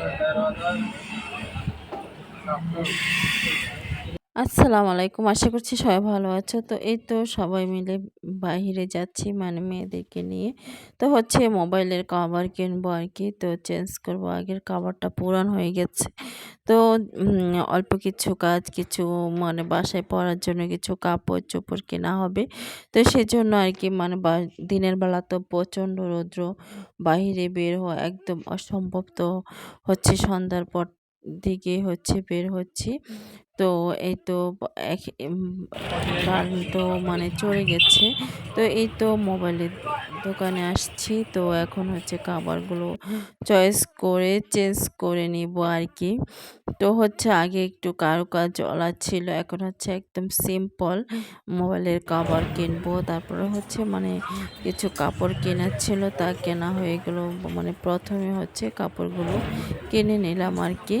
beraber yapıyoruz. আসসালামু আলাইকুম। আশা করছি সবাই ভালো আছো। তো এই তো সবাই মিলে বাহিরে যাচ্ছি মানে মেয়েদেরকে নিয়ে। তো হচ্ছে মোবাইলের কভার কিনবো আর কি। তো চেঞ্জ করব। আগের কভারটা পুরান হয়ে গেছে। তো অল্প কিছু কাজ, কিছু মানে বাসায় পরার জন্য কিছু কাপড় চোপড় কেনা হবে। তো সেজন্য আর কি মানে দিনের বেলা তো প্রচণ্ড রৌদ্র। বাহিরে বের হওয়া একদম অসম্ভব তো হচ্ছে সন্ধ্যার পর দিকে হচ্ছে বের হচ্ছি। তো এই তো তো মানে চলে গেছে। তো এই তো মোবাইলের দোকানে আসছি। তো এখন হচ্ছে খাবারগুলো চয়েস করে চেঞ্জ করে নিব আর কি। তো হচ্ছে আগে একটু কারুকাজ ওলা ছিল, এখন হচ্ছে একদম সিম্পল মোবাইলের কাভার কিনবো। তারপরে হচ্ছে মানে কিছু কাপড় কেনার ছিল, তা কেনা হয়ে গেলো। মানে প্রথমে হচ্ছে কাপড়গুলো কিনে নিলাম আর কি।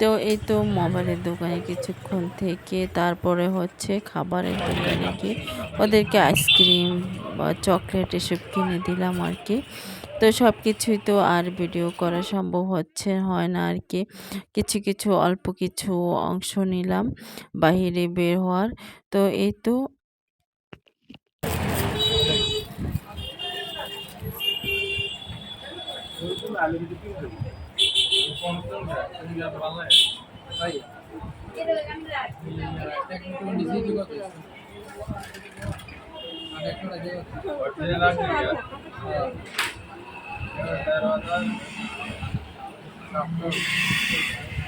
তো এই তো মোবাইলের দোকানে কিছুক্ষণ থেকে তারপরে হচ্ছে খাবারের দোকানে গিয়ে ওদেরকে আইসক্রিম বা চকলেট এসব কিনে দিলাম আর কি। তো সব কিছুই তো আর ভিডিও করা সম্ভব হচ্ছে, হয় না আর কি। কিছু কিছু, অল্প কিছু অংশ নিলাম বাহিরে বের হওয়ার। তো এই তো আমি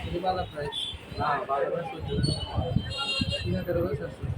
ఇది బాగా ప్రైస్ బాగా ప్రైస్ వస్తుంది